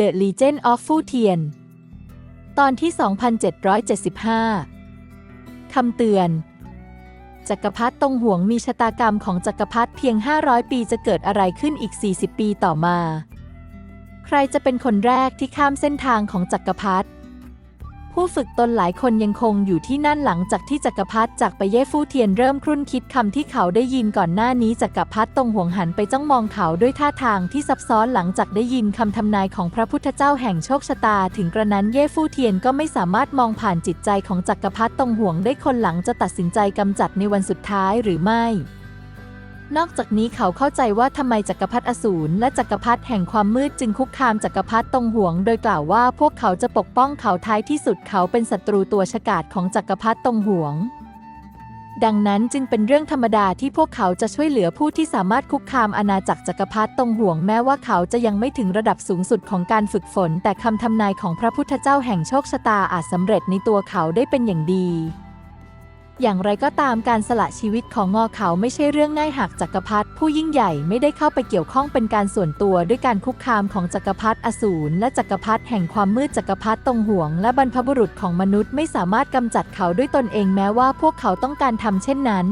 The Legend of Fu Tian ตอนที่ 2775 คำเตือน จักรพรรดิตงหวงมีชะตากรรมของจักรพรรดิเพียง 500 ปีจะเกิดอะไรขึ้นอีก 40 ปีต่อมา ใครจะเป็นคนแรกที่ข้ามเส้นทางของจักรพรรดิ ผู้ฝึกตนหลายคนยังคงอยู่ที่นั่นหลังจากที่จักรพรรดิจากไปเย่ฟู่เทียนเริ่มครุ่นคิดคำที่เขาได้ยินก่อนหน้านี้จักรพรรดิตงห่วงหันไปจ้องมองเขาด้วยท่าทางที่ซับซ้อนหลังจากได้ยินคำทำนายของพระพุทธเจ้าแห่งโชคชะตา ถึงกระนั้นเย่ฟู่เทียนก็ไม่สามารถมองผ่านจิตใจของจักรพรรดิตงห่วงได้คนหลังจะตัดสินใจกำจัดในวันสุดท้ายหรือไม่ นอกจากนี้เขาเข้าใจว่าทำไมจักรพรรดิอสูรและจักรพรรดิแห่งความมืดจึงคุกคามจักรพรรดิตรงห่วง โดยกล่าวว่าพวกเขาจะปกป้องเขาท้ายที่สุดเขาเป็นศัตรูตัวฉกาจของจักรพรรดิตรงห่วง ดังนั้นจึงเป็นเรื่องธรรมดาที่พวกเขาจะช่วยเหลือผู้ที่สามารถคุกคามอาณาจักรจักรพรรดิตรงห่วงแม้ว่าเขาจะยังไม่ถึงระดับสูงสุดของการฝึกฝน แต่คำทำนายของพระพุทธเจ้าแห่งโชคชะตาอาจสำเร็จในตัวเขาได้เป็นอย่างดี อย่างไรก็ตามการสละชีวิตของงอเขาไม่ใช่เรื่องง่ายหากจักรพรรดิผู้ยิ่งใหญ่ไม่ได้เข้าไปเกี่ยวข้องเป็นการส่วนตัวด้วยการคุกคามของจักรพรรดิอสูรและจักรพรรดิแห่งความมืดจักรพรรดิตรงห่วง และบรรพบุรุษของมนุษย์ไม่สามารถกำจัดเขาด้วยตนเองแม้ว่าพวกเขาต้องการทำเช่นนั้น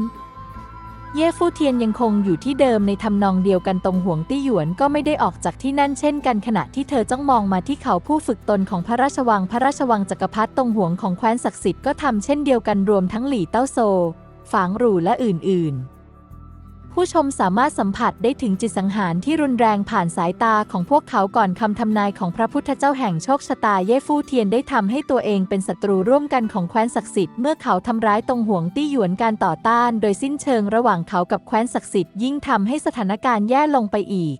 เย่ฟู่เทียนยังคงอยู่ที่เดิมในทำนองเดียวกันตรงห่วงตี้หยวนก็ไม่ได้ออกจากที่นั่นเช่นกันขณะที่เธอจ้องมองมาที่เขาผู้ฝึกตนของพระราชวังพระราชวังจักรพรรดิตรงห่วงของแคว้นศักดิ์สิทธิ์ก็ทำเช่นเดียวกันรวมทั้งหลี่เต้าโซ ฝางหรูและอื่นๆ ผู้ชมสามารถสัมผัสได้ถึงจิตสังหารที่รุนแรงผ่านสายตาของพวกเขาก่อนคำทำนายของพระพุทธเจ้าแห่งโชคชะตาเย่ฟู่เทียนได้ทำให้ตัวเองเป็นศัตรูร่วมกันของแคว้นศักดิ์สิทธิ์เมื่อเขาทำร้ายตรงห่วงตี้หยวนการต่อต้าน โดยสิ้นเชิงระหว่างเขากับแคว้นศักดิ์สิทธิ์ยิ่งทำให้สถานการณ์แย่ลงไปอีก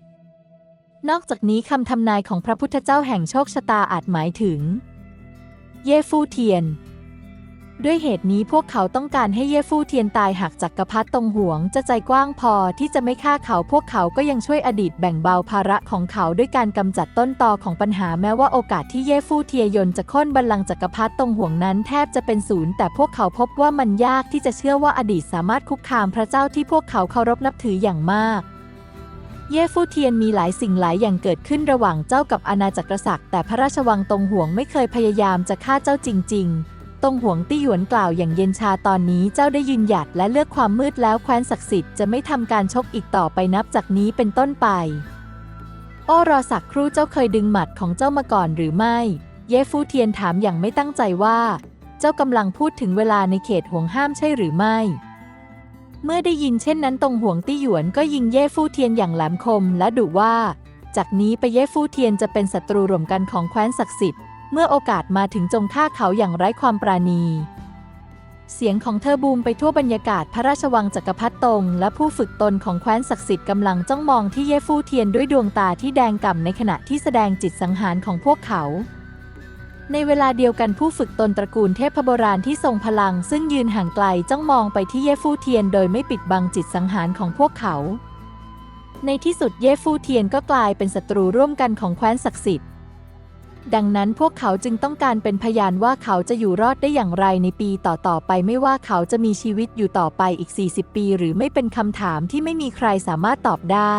นอกจากนี้คำทำนายของพระพุทธเจ้าแห่งโชคชะตาอาจหมายถึง เย่ฟู่เทียน ด้วยเหตุนี้พวกเขาต้องการให้เย่ฟู่เทียนตายหากจักรพรรดิตงหวงจะใจกว้างพอที่จะไม่ฆ่าเขาพวกเขาก็ยังช่วยอดีตแบ่งเบาภาระของเขาด้วยการกำจัดต้นตอของปัญหาแม้ว่าโอกาสที่เย่ฟู่เทียยนจะค่นบัลลังก์จักรพรรดิตงหวงนั้นแทบจะเป็นศูนย์แต่พวกเขาพบว่ามันยากที่จะเชื่อว่าอดีตสามารถคุกคามพระเจ้าที่พวกเขาเคารพนับถืออย่างมากเย่ฟู่เทียนมีหลายสิ่งหลายอย่างเกิดขึ้นระหว่างเจ้ากับอาณาจักรศักดิ์แต่พระราชวังตงหวงไม่เคยพยายามจะฆ่าเจ้าจริง ๆ ตงหวงตี้หยวนกล่าวอย่างเย็นชาตอนนี้เจ้าได้ยืนหยัดและเลือกความมืดแล้วแคว้นศักดิ์สิทธิ์จะไม่ทำการชกอีกต่อไปนับจากนี้เป็นต้นไป โอ้รอสักครู่เจ้าเคยดึงหมัดของเจ้ามาก่อนหรือไม่ เย่ฟู่เทียนถามอย่างไม่ตั้งใจว่า เจ้ากำลังพูดถึงเวลาในเขตห่วงห้ามใช่หรือไม่ เมื่อได้ยินเช่นนั้นตงหวงตี้หยวนก็ยิงเย่ฟู่เทียนอย่างแหลมคมและดุว่า จากนี้ไปเย่ฟู่เทียนจะเป็นศัตรูร่วมกันของแคว้นศักดิ์สิทธิ์ เมื่อโอกาสมาถึงจงฆ่าเขาอย่างไร้ความปราณี เสียงของเธอบูมไปทั่วบรรยากาศพระราชวังจักรพรรดิตง และผู้ฝึกตนของแคว้นศักดิ์สิทธิ์กำลังจ้องมองที่เย่ฟู่เทียนด้วยดวงตาที่แดงก่ำในขณะที่แสดงจิตสังหารของพวกเขาในเวลาเดียวกันผู้ฝึกตนตระกูลเทพโบราณที่ทรงพลัง ซึ่งยืนห่างไกลจ้องมองไปที่เย่ฟู่เทียนโดยไม่ปิดบังจิตสังหารของพวกเขา ในที่สุดเย่ฟู่เทียนก็กลายเป็นศัตรูร่วมกันของแคว้นศักดิ์สิทธิ์ ดังนั้นพวกเขาจึงต้องการเป็นพยานว่าเขาจะอยู่รอดได้อย่างไรในปีต่อๆไปไม่ว่าเขาจะมีชีวิตอยู่ต่อไปอีก 40 ปี หรือไม่เป็นคำถามที่ไม่มีใครสามารถตอบได้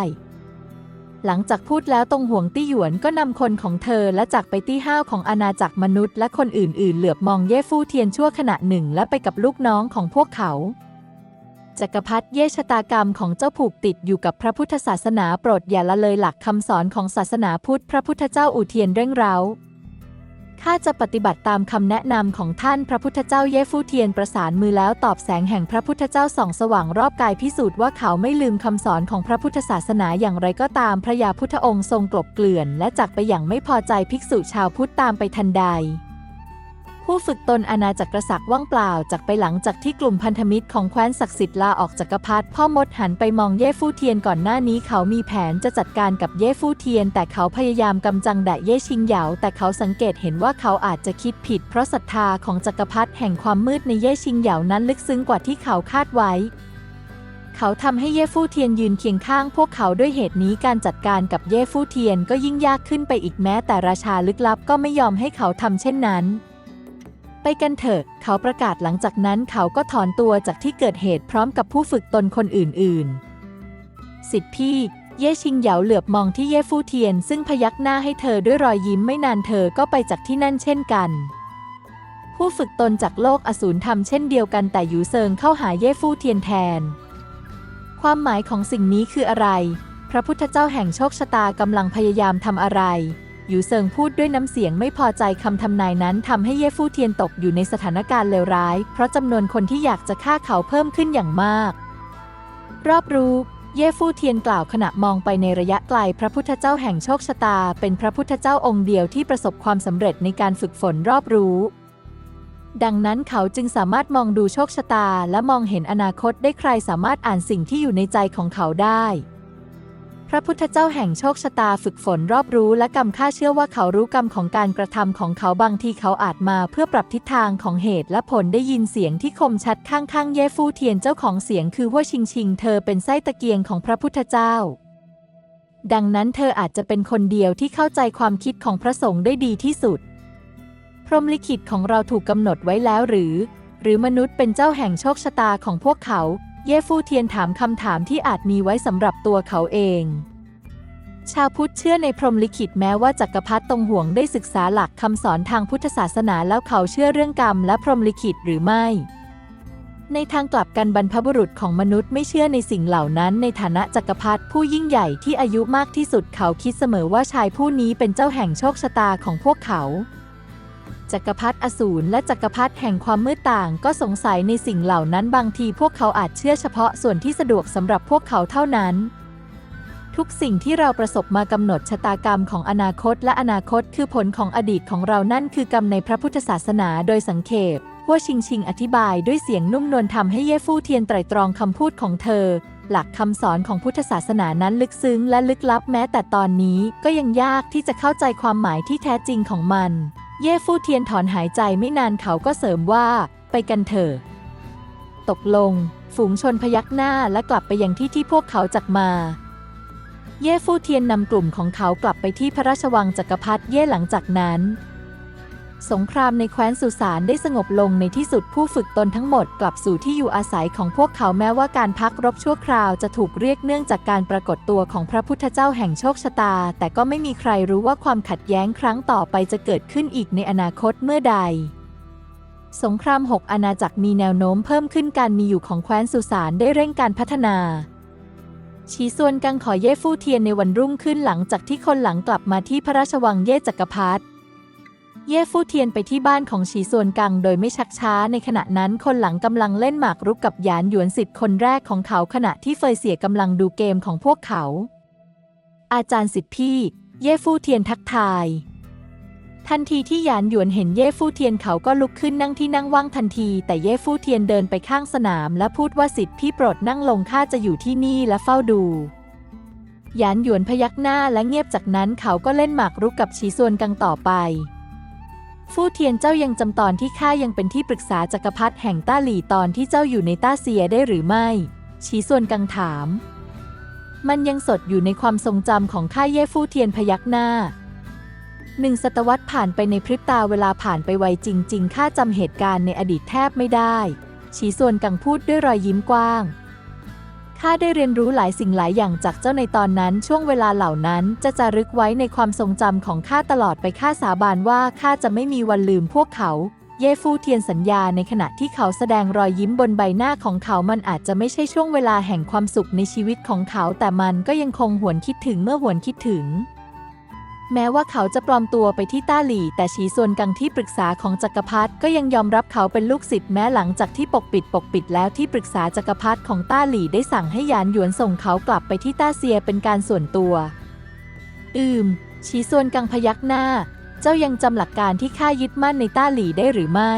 หลังจากพูดแล้วตรงห่วงตี้หยวนก็นำคนของเธอและจากไปตี้ห้าวของอาณาจักรมนุษย์และคนอื่นๆ เหลือบมองเย่ฟู่เทียนชั่วขณะหนึ่ง และไปกับลูกน้องของพวกเขา จักรพรรดิเย่ชะตากรรมของเจ้าผูกติดอยู่กับพระพุทธศาสนาโปรดอย่าละเลยหลักคำสอนของศาสนาพุทธพระพุทธเจ้าอู่เทียนเร่งเร้าข้าจะปฏิบัติตามคำแนะนำของท่านพระพุทธเจ้าเย่ฟู่เทียนประสานมือแล้วตอบแสงแห่งพระพุทธเจ้าส่องสว่างรอบกายพิสูจน์ว่าเขาไม่ลืมคำสอนของพระพุทธศาสนาอย่างไรก็ตามพระยาพุทธองค์ทรงกลบเกลื่อน และจากไปอย่างไม่พอใจภิกษุชาวพุทธตามไปทันใด ผู้ฝึกตนอาณาจักรศักดิ์ว่างเปล่าจากไปหลังจากที่กลุ่มพันธมิตรของแคว้นศักดิ์สิทธิ์ลาออกจากกรพรรดิพ่อมดหันไปมองเย่ฟู่เทียนก่อนหน้านี้เขามีแผนจะจัดการกับเย่ฟู่เทียน แต่เขาพยายามกำจังแดะเย่ชิงเหยาแต่เขาสังเกตเห็นว่าเขาอาจจะคิดผิด เพราะศรัทธาของจักรพรรดิแห่งความมืดในเย่ชิงเหยานั้นลึกซึ้งกว่าที่เขาคาดไว้เขาทำให้เย่ฟู่เทียนยืนเคียงข้างพวกเขาด้วยเหตุนี้การจัดการกับเย่ฟู่เทียนก็ยิ่งยากขึ้นไปอีกแม้แต่ราชาลึกลับก็ไม่ยอมให้เขาทำเช่นนั้น ไปกันเถอะ เขาประกาศหลังจากนั้นเขาก็ถอนตัวจากที่เกิดเหตุพร้อมกับผู้ฝึกตนคนอื่นๆ สิทธิพี่เย่ชิงเหยาเหลือบมองที่เย่ฟู่เทียน ซึ่งพยักหน้าให้เธอด้วยรอยยิ้มไม่นานเธอก็ไปจากที่นั่นเช่นกัน ผู้ฝึกตนจากโลกอสูรทำเช่นเดียวกันแต่หยูเซิงเข้าหาเย่ฟู่เทียนแทน ความหมายของสิ่งนี้คืออะไร พระพุทธเจ้าแห่งโชคชะตากำลังพยายามทำอะไร หยูเซิงพูดด้วยน้ำเสียงไม่พอใจคำทำนายนั้นทำให้เย่ฟู่เทียนตกอยู่ในสถานการณ์เลวร้าย เพราะจำนวนคนที่อยากจะฆ่าเขาเพิ่มขึ้นอย่างมาก รอบรู้เย่ฟู่เทียนกล่าวขณะมองไปในระยะไกลพระพุทธเจ้าแห่งโชคชะตา เป็นพระพุทธเจ้าองค์เดียวที่ประสบความสำเร็จในการฝึกฝนรอบรู้ ดังนั้นเขาจึงสามารถมองดูโชคชะตา และมองเห็นอนาคตได้ใครสามารถอ่านสิ่งที่อยู่ในใจของเขาได้ พระพุทธเจ้าแห่งโชคชะตาฝึกฝนรอบรู้และกรรมข้าเชื่อว่าเขารู้กรรมของการกระทำของเขาบางทีเขาอาจมาเพื่อปรับทิศทางของเหตุและผลได้ยินเสียงที่คมชัดข้างๆ เย่ฟู่เทียนเจ้าของเสียงคือว่าชิงชิงเธอเป็นไส้ตะเกียงของพระพุทธเจ้า ดังนั้นเธออาจจะเป็นคนเดียวที่เข้าใจความคิดของพระสงฆ์ได้ดีที่สุด พรหมลิขิตของเราถูกกำหนดไว้แล้วหรือ หรือมนุษย์เป็นเจ้าแห่งโชคชะตาของพวกเขา เย่ฟู่เทียนถามคำถามที่อาจมีไว้สำหรับตัวเขาเอง ชาวพุทธเชื่อในพรหมลิขิตแม้ว่าจักรพรรดิตงห่วงได้ศึกษาหลักคำสอนทางพุทธศาสนาแล้วเขาเชื่อเรื่องกรรมและพรหมลิขิตหรือไม่ ในทางกลับกันบรรพบุรุษของมนุษย์ไม่เชื่อในสิ่งเหล่านั้น ในฐานะจักรพรรดิผู้ยิ่งใหญ่ที่อายุมากที่สุดเขาคิดเสมอว่าชายผู้นี้เป็นเจ้าแห่งโชคชะตาของพวกเขา จักรพรรดิอสูรและจักรพรรดิแห่งความมืดต่าง ก็สงสัยในสิ่งเหล่านั้นบางทีพวกเขาอาจเชื่อเฉพาะส่วนที่สะดวกสำหรับพวกเขาเท่านั้น ทุกสิ่งที่เราประสบมากำหนดชะตากรรมของอนาคตและอนาคตคือผลของอดีตของเรานั่นคือกรรมในพระพุทธศาสนาโดยสังเขปว่าชิงชิงอธิบายด้วยเสียงนุ่มนวลทำให้เย่ฟู่เทียนไตรตรองคำพูดของเธอ หลักคำสอนของพุทธศาสนานั้นลึกซึ้งและลึกลับแม้แต่ตอนนี้ก็ยังยากที่จะเข้าใจความหมายที่แท้จริงของมัน เย่ฟู่เทียนถอนหายใจไม่นานเขาก็เสริมว่า ไปกันเถอะ ตกลง ฝูงชนพยักหน้าและกลับไปยังที่ที่พวกเขาจากมา เย่ฟู่เทียนนำกลุ่มของเขากลับไปที่พระราชวังจักรพรรดิเย่หลังจากนั้น สงครามในแคว้นสุสานได้สงบลงในที่สุดผู้ฝึกตนทั้งหมดกลับสู่ที่อยู่อาศัยของพวกเขาแม้ว่าการพักรบชั่วคราวจะถูกเรียกเนื่องจากการปรากฏตัวของพระพุทธเจ้าแห่งโชคชะตา แต่ก็ไม่มีใครรู้ว่าความขัดแย้งครั้งต่อไปจะเกิดขึ้นอีกในอนาคตเมื่อใดสงครามหกอาณาจักรมีแนวโน้มเพิ่มขึ้นการมีอยู่ของแคว้นสุสานได้เร่งการพัฒนา ชีส่วนกังขอเย่ฟู่เทียนในวันรุ่งขึ้นหลังจากที่คนหลังกลับมาที่พระราชวังเย่จักรพรรดิ เย่ฟู่เทียนไปที่บ้านของฉีส่วนกังโดยไม่ชักช้าในขณะนั้นคนหลังกำลังเล่นหมากรุกกับหยานหยวนสิทธิ์คนแรกของเขาขณะที่เฟยเสียกำลังดูเกมของพวกเขา อาจารย์สิทธิ์พี่ เย่ฟู่เทียนทักทาย ทันทีที่หยานหยวนเห็นเย่ฟู่เทียนเขาก็ลุกขึ้นนั่งที่นั่งว่างทันที แต่เย่ฟู่เทียนเดินไปข้างสนาม และพูดว่าสิทธิ์พี่โปรดนั่งลงข้าจะอยู่ที่นี่และเฝ้าดูหยานหยวนพยักหน้าและเงียบจากนั้นเขาก็เล่นหมากรุกกับชีส่วนกังต่อไป ฟู่เทียนเจ้ายังจำตอนที่ข้ายังเป็นที่ปรึกษาจักรพรรดิแห่งต้าหลี่ตอนที่เจ้าอยู่ในต้าเซียได้หรือไม่ ชีส่วนกังถาม มันยังสดอยู่ในความทรงจำของข้าเย่ฟู่เทียนพยักหน้าหนึ่งศตวรรษผ่านไปในพริบตาเวลาผ่านไปไวจริง ๆ ข้าจำเหตุการณ์ในอดีตแทบไม่ได้ ชีส่วนกังพูดด้วยรอยยิ้มกว้าง ข้าได้เรียนรู้หลายสิ่งหลายอย่างจากเจ้าในตอนนั้น ช่วงเวลาเหล่านั้นจะจารึกไว้ในความทรงจำของข้าตลอดไปข้าสาบานว่าข้าจะไม่มีวันลืมพวกเขา เย่ฟู่เทียนสัญญาในขณะที่เขาแสดงรอยยิ้มบนใบหน้าของเขา มันอาจจะไม่ใช่ช่วงเวลาแห่งความสุขในชีวิตของเขา แต่มันก็ยังคงหวนคิดถึงเมื่อหวนคิดถึง แม้ว่าเขาจะปลอมตัวไปที่ต้าหลี่ แต่ฉีส่วนกังที่ปรึกษาของจักรพรรดิก็ยังยอมรับเขาเป็นลูกศิษย์แม้หลังจากที่ปกปิดปกปิดแล้วที่ปรึกษาจักรพรรดิของต้าหลี่ได้สั่งให้หยานหยวนส่งเขากลับไปที่ต้าเซียเป็นการส่วนตัว อืม ฉีส่วนกังพยักหน้า เจ้ายังจำหลักการที่ข้ายึดมั่นในต้าหลี่ได้หรือไม่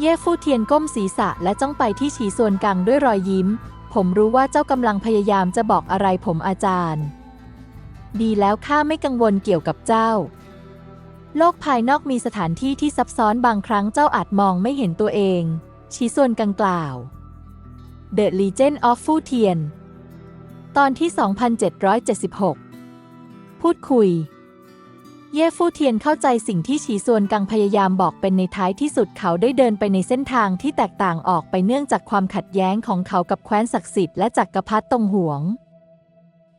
เย่ฟู่เทียนก้มศีรษะและจ้องไปที่ฉีส่วนกังด้วยรอยยิ้ม ผมรู้ว่าเจ้ากำลังพยายามจะบอกอะไรผมอาจารย์ ดีแล้วข้าไม่กังวลเกี่ยวกับเจ้า โลกภายนอกมีสถานที่ที่ซับซ้อนบางครั้งเจ้าอาจมองไม่เห็นตัวเอง ชี้ส่วนกังกล่าว The Legend of Fu Tian ตอนที่ 2776 พูดคุย เย่ฟู่เทียนเข้าใจสิ่งที่ฉีส่วนกังพยายามบอกเป็นในท้ายที่สุดเขาได้เดินไปในเส้นทางที่แตกต่างออกไปเนื่องจากความขัดแย้งของเขากับแคว้นศักดิ์สิทธิ์และจักรพรรดิตงหวง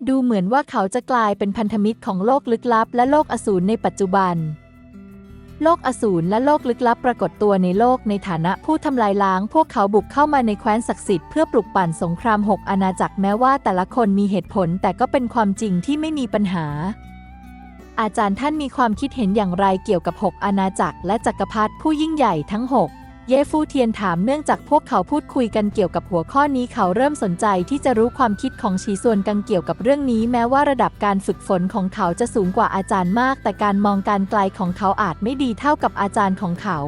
ดูเหมือนว่าเขาจะกลายเป็นพันธมิตรของโลกลึกลับ และโลกอสูรในปัจจุบัน โลกอสูรและโลกลึกลับปรากฏตัวในโลกในฐานะผู้ทำลายล้าง พวกเขาบุกเข้ามาในแคว้นศักดิ์สิทธิ์เพื่อปลุกปั่นสงครามหกอาณาจักรแม้ว่าแต่ละคนมีเหตุผลแต่ก็เป็นความจริงที่ไม่มีปัญหา อาจารย์ท่านมีความคิดเห็นอย่างไรเกี่ยวกับ6อาณาจักรและจักรพรรดิผู้ยิ่งใหญ่ทั้ง6 เยฟูเทียนถามเนื่องจากพวกเขาพูดคุยกันเกี่ยวกับหัวข้อนี้เขาเริ่มสนใจที่จะรู้ความคิดของชีส่วนกังเกี่ยวกับเรื่องนี้แม้ว่าระดับการฝึกฝนของเขาจะสูงกว่าอาจารย์มาก แต่การมองการไกลของเขาอาจไม่ดีเท่ากับอาจารย์ของเขา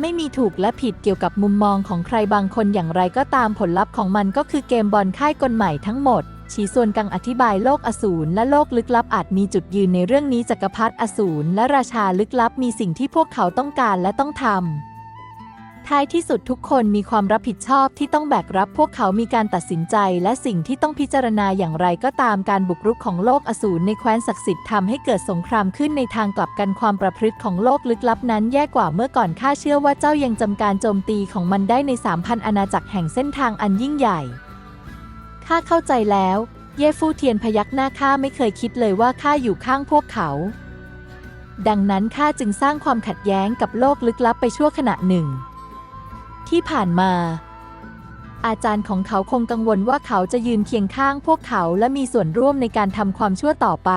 ไม่มีถูกและผิดเกี่ยวกับมุมมองของใครบางคนอย่างไรก็ตามผลลัพธ์ของมันก็คือเกมบอลค่ายกลใหม่ทั้งหมดชีส่วนกังอธิบายโลกอสูรและโลกลึกลับอาจมีจุดยืนในเรื่องนี้จักรพรรดิอสูรและราชาลึกลับมีสิ่งที่พวกเขาต้องการและต้องทำ ท้ายที่สุดทุกคนมีความรับผิดชอบที่ต้องแบกรับพวกเขามีการตัดสินใจและสิ่งที่ต้องพิจารณาอย่างไรก็ตามการบุกรุกของโลกอสูรในแคว้นศักดิ์สิทธิ์ทำให้เกิดสงครามขึ้นในทางกลับกันความประพฤติของโลกลึกลับนั้นแย่กว่าเมื่อก่อนข้าเชื่อว่าเจ้ายังจำการโจมตีของมันได้ใน 3,000 อาณาจักรแห่งเส้นทางอันยิ่งใหญ่ข้าเข้าใจแล้ว เย่ฟู่เทียนพยักหน้าข้าไม่เคยคิดเลยว่าข้าอยู่ข้างพวกเขา ดังนั้นข้าจึงสร้างความขัดแย้งกับโลกลึกลับไปชั่วขณะหนึ่ง ที่ผ่านมา อาจารย์ของเขาคงกังวลว่าเขาจะยืนเคียงข้างพวกเขาและมีส่วนร่วมในการทำความชั่วต่อไป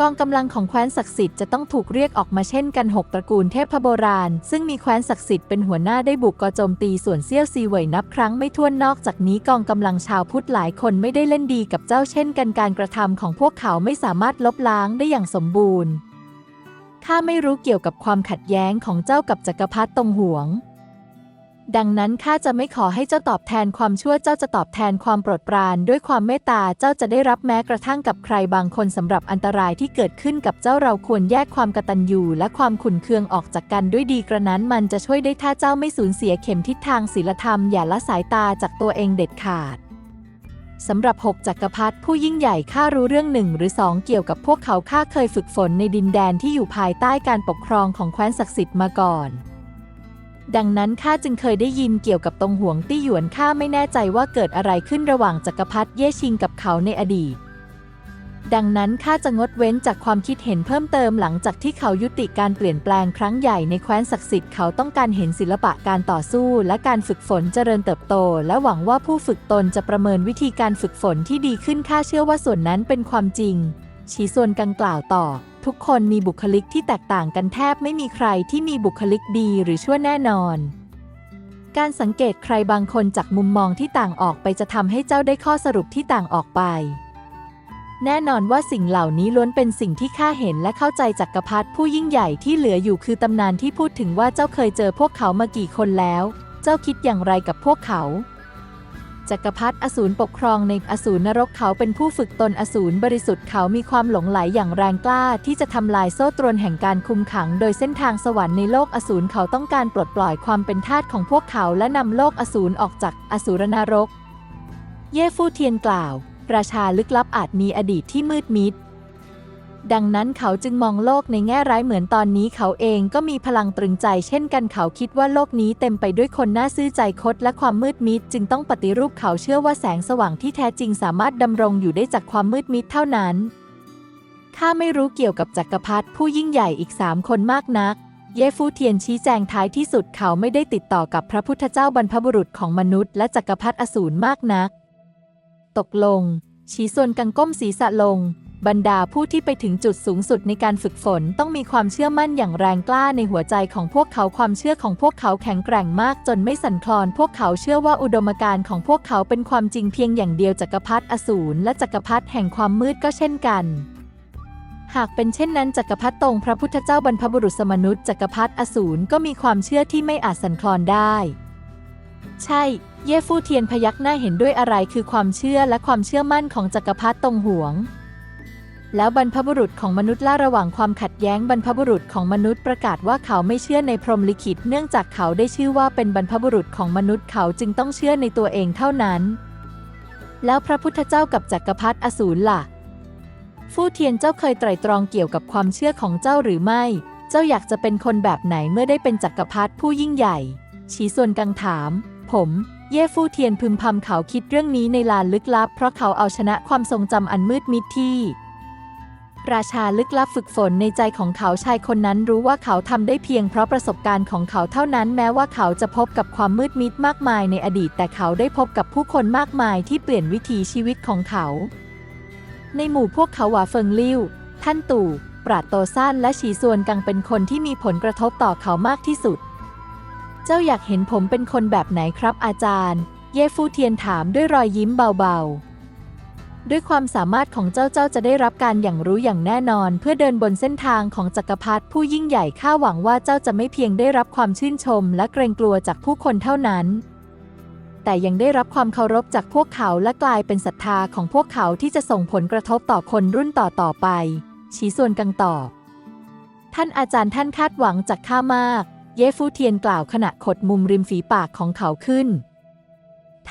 กองกำลังของแคว้นศักดิ์สิทธิ์จะต้องถูกเรียกออกมาเช่นกันหกตระกูลเทพโบราณ ซึ่งมีแคว้นศักดิ์สิทธิ์เป็นหัวหน้าได้บุกกอโจมตีส่วนเซี่ยวซีเหวยนับครั้งไม่ถ้วนนอกจากนี้กองกำลังชาวพุทธหลายคนไม่ได้เล่นดีกับเจ้าเช่นกันการกระทำของพวกเขาไม่สามารถลบล้างได้อย่างสมบูรณ์ข้าไม่รู้เกี่ยวกับความขัดแย้งของเจ้ากับจักรพรรดิตรงหวง ดังนั้นข้าจะไม่ขอให้เจ้าตอบแทนความชั่วเจ้าจะตอบแทนความโปรดปรานด้วยความเมตตาเจ้าจะได้รับแม้กระทั่งกับใครบางคนสำหรับอันตรายที่เกิดขึ้นกับเจ้าเราควรแยกความกตัญญูและความขุนเคืองออกจากกันด้วยดีกระนั้นมันจะช่วยได้ถ้าเจ้าไม่สูญเสียเข็มทิศทางศีลธรรมอย่าละสายตาจากตัวเองเด็ดขาดสำหรับหกจักรพรรดิผู้ยิ่งใหญ่ข้ารู้เรื่องหนึ่งหรือสองเกี่ยวกับพวกเขาข้าเคยฝึกฝนในดินแดนที่อยู่ภายใต้การปกครองของแคว้นศักดิ์สิทธิ์มาก่อน ดังนั้นข้าจึงเคยได้ยินเกี่ยวกับตงหวงตี้หยวนข้าไม่แน่ใจว่าเกิดอะไรขึ้นระหว่างจักรพรรดิเย่ชิงกับเขาในอดีต ดังนั้นข้าจะงดเว้นจากความคิดเห็นเพิ่มเติมหลังจากที่เขายุติการเปลี่ยนแปลงครั้งใหญ่ในแคว้นศักดิ์สิทธิ์เขาต้องการเห็นศิลปะการต่อสู้และการฝึกฝนเจริญเติบโต และหวังว่าผู้ฝึกตนจะประเมินวิธีการฝึกฝนที่ดีขึ้นข้าเชื่อว่าส่วนนั้นเป็นความจริงชีส่วนกังกล่าวต่อ ทุกคนมีบุคลิกที่แตกต่างกันแทบไม่มีใครที่มีบุคลิกดีหรือชั่วแน่นอน การสังเกตใครบางคนจากมุมมองที่ต่างออกไปจะทำให้เจ้าได้ข้อสรุปที่ต่างออกไป แน่นอนว่าสิ่งเหล่านี้ล้วนเป็นสิ่งที่ข้าเห็นและเข้าใจจักกรพรรดิผู้ยิ่งใหญ่ที่เหลืออยู่คือตำนานที่พูดถึงว่าเจ้าเคยเจอพวกเขามากี่คนแล้ว เจ้าคิดอย่างไรกับพวกเขา จักรพรรดิอสูรปกครองในอสูรนรกเขาเป็นผู้ฝึกตนอสูรบริสุทธิ์เขามีความหลงไหลอย่างแรงกล้าที่จะทำลายโซ่ตรวนแห่งการคุมขัง โดยเส้นทางสวรรค์ในโลกอสูรเขาต้องการปลดปล่อยความเป็นทาสของพวกเขาและนำโลกอสูรออกจากอสูรนรก เย่ฟู่เทียนกล่าว ราชาลึกลับอาจมีอดีตที่มืดมิด ดังนั้นเขาจึงมองโลกในแง่ร้ายเหมือนตอนนี้เขาเองก็มีพลังตรึงใจเช่นกันเขาคิดว่าโลกนี้เต็มไปด้วยคนน่าซื่อใจคดและความมืดมิด จึงต้องปฏิรูปเขาเชื่อว่าแสงสว่างที่แท้จริงสามารถดำรงอยู่ได้จากความมืดมิดเท่านั้นข้าไม่รู้เกี่ยวกับจักรพรรดิผู้ยิ่งใหญ่อีกสามคนมากนัก เยฟูเทียนชี้แจงท้ายที่สุดเขาไม่ได้ติดต่อกับพระพุทธเจ้าบรรพบุรุษของมนุษย์และจักรพรรดิอสูรมากนัก ตกลง ชีส่วนกังก้มศีรษะลง บรรดาผู้ที่ไปถึงจุดสูงสุดในการฝึกฝนต้องมีความเชื่อมั่นอย่างแรงกล้าในหัวใจของพวกเขาความเชื่อของพวกเขาแข็งแกร่งมากจนไม่สั่นคลอน พวกเขาเชื่อว่าอุดมการณ์ของพวกเขาเป็นความจริงเพียงอย่างเดียวจักรพรรดิอสูรและจักรพรรดิแห่งความมืดก็เช่นกันหากเป็นเช่นนั้นจักรพรรดิตรงพระพุทธเจ้าบรรพบุรุษสมนุษย์จักรพรรดิอสูรก็มีความเชื่อที่ไม่อาจสั่นคลอนได้ ใช่ เย่ฟู่เทียนพยักหน้าเห็นด้วยอะไรคือความเชื่อและความเชื่อมั่นของจักรพรรดิตรงหวง แล้วบรรพบุรุษของมนุษย์ล่าระหว่างความขัดแย้งบรรพบุรุษของมนุษย์ประกาศว่าเขาไม่เชื่อในพรหมลิขิต เนื่องจากเขาได้ชื่อว่าเป็นบรรพบุรุษของมนุษย์เขาจึงต้องเชื่อในตัวเองเท่านั้น แล้วพระพุทธเจ้ากับจักรพรรดิอสูรล่ะ ฟู่เทียนเจ้าเคยไตร่ตรองเกี่ยวกับความเชื่อของเจ้าหรือไม่ เจ้าอยากจะเป็นคนแบบไหนเมื่อได้เป็นจักรพรรดิผู้ยิ่งใหญ่ชีส่วนกังถาม ผมเย่ฟู่เทียนพึมพำเขาคิดเรื่องนี้ในลานลึกลับ เพราะเขาเอาชนะความทรงจำอันมืดมิดที่ ราชาลึกลับฝึกฝนในใจของเขาชายคนนั้นรู้ว่าเขาทำได้เพียงเพราะประสบการณ์ของเขาเท่านั้นแม้ว่าเขาจะพบกับความมืดมิดมากมายในอดีต แต่เขาได้พบกับผู้คนมากมายที่เปลี่ยนวิถีชีวิตของเขา ในหมู่พวกเขาหวาเฟิงลิ่ว ท่านตู่ ปราดโตซ่านและฉีซวนกังเป็นคนที่มีผลกระทบต่อเขามากที่สุด เจ้าอยากเห็นผมเป็นคนแบบไหนครับอาจารย์ เย่ฟู่เทียนถามด้วยรอยยิ้มเบาๆ ด้วยความสามารถของเจ้าเจ้าจะได้รับการอย่างรู้อย่างแน่นอน เพื่อเดินบนเส้นทางของจักรพรรดิผู้ยิ่งใหญ่ข้าหวังว่าเจ้าจะไม่เพียงได้รับความชื่นชม และเกรงกลัวจากผู้คนเท่านั้น แต่ยังได้รับความเคารพจากพวกเขาและกลายเป็นศรัทธาของพวกเขาที่จะส่งผลกระทบต่อคนรุ่นต่อๆไป ชี้ส่วนกังตอบท่านอาจารย์ท่านคาดหวังจากข้ามาก เย่ฟูเทียนกล่าวขณะขดมุมริมฝีปากของเขาขึ้น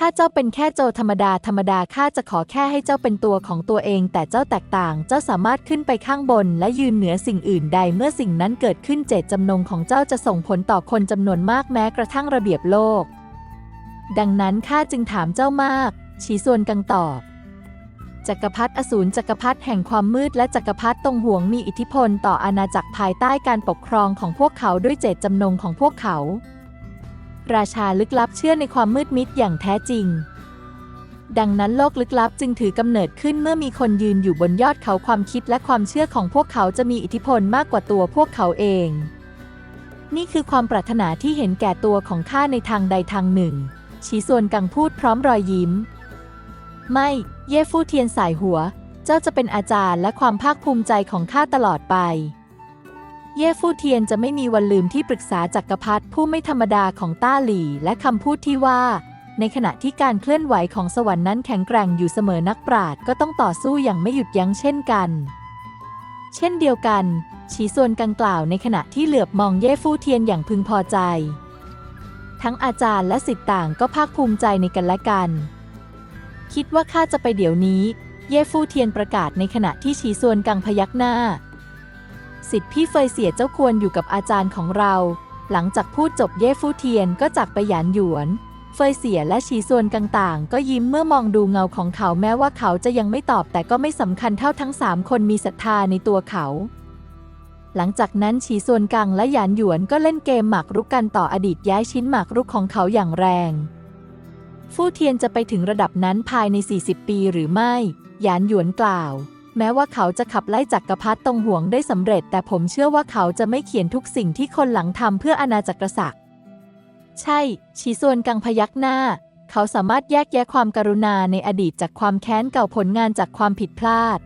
ถ้าเจ้าเป็นแค่โจรธรรมดาธรรมดาข้าจะขอแค่ให้เจ้าเป็นตัวของตัวเอง แต่เจ้าแตกต่าง เจ้าสามารถขึ้นไปข้างบน และยืนเหนือสิ่งอื่นใดเมื่อสิ่งนั้นเกิดขึ้นเจตจำนงของเจ้าจะส่งผลต่อคนจำนวนมากแม้กระทั่งระเบียบโลก ดังนั้นข้าจึงถามเจ้ามากชี้ส่วนกังตอบจักรพรรดิอสูรจักรพรรดิแห่งความมืดและจักรพรรดิตรงห่วงมีอิทธิพลต่ออาณาจักรภายใต้การปกครองของพวกเขาด้วยเจตจำนงของพวกเขา ราชาลึกลับเชื่อในความมืดมิดอย่างแท้จริง ดังนั้นโลกลึกลับจึงถือกำเนิดขึ้นเมื่อมีคนยืนอยู่บนยอดเขาความคิดและความเชื่อของพวกเขาจะมีอิทธิพลมากกว่าตัวพวกเขาเอง นี่คือความปรารถนาที่เห็นแก่ตัวของข้าในทางใดทางหนึ่ง ชีส่วนกังพูดพร้อมรอยยิ้ม ไม่ เย่ฟู่เทียนสายหัว เจ้าจะเป็นอาจารย์และความภาคภูมิใจของข้าตลอดไป เย่ฟู่เทียนจะไม่มีวันลืมที่ปรึกษาจักรพรรดิผู้ไม่ธรรมดาของต้าหลี่ และคำพูดที่ว่า ในขณะที่การเคลื่อนไหวของสวรรค์นั้นแข็งแกร่งอยู่เสมอนักปราชญ์ก็ต้องต่อสู้อย่างไม่หยุดยั้งเช่นกัน เช่นเดียวกันฉีส่วนกังกล่าวในขณะที่เหลือบมองเย่ฟู่เทียนอย่างพึงพอใจ ทั้งอาจารย์และสิทธิ์ต่างก็ภาคภูมิใจในกันและกัน คิดว่าข้าจะไปเดี๋ยวนี้ เย่ฟู่เทียนประกาศในขณะที่ฉีส่วนกังพยักหน้า สิทธิ์พี่เฟยเสียเจ้าควรอยู่กับอาจารย์ของเรา หลังจากพูดจบเย่ฟู่เทียนก็จากไปหยานหยวน เฟยเสียและฉีส่วนกังต่างก็ยิ้มเมื่อมองดูเงาของเขาแม้ว่าเขาจะยังไม่ตอบแต่ก็ไม่สำคัญเท่าทั้งสามคนมีศรัทธาในตัวเขา หลังจากนั้นฉีส่วนกังและหยานหยวนก็เล่นเกมหมากรุกกันต่ออดีตย้ายชิ้นหมากรุกของเขาอย่างแรงฟู่เทียนจะไปถึงระดับนั้นภายใน 40 ปีหรือไม่ หยานหยวนกล่าว แม้ว่าเขาจะขับไล่จักกรพรรดิตรงห่วงได้สำเร็จ แต่ผมเชื่อว่าเขาจะไม่เขียนทุกสิ่งที่คนหลังทำเพื่ออาณาจักรศักดิ์ใช่ ชีส่วนกังพยักหน้า เขาสามารถแยกแยะความการุณาในอดีตจากความแค้นเก่าผลงานจากความผิดพลาด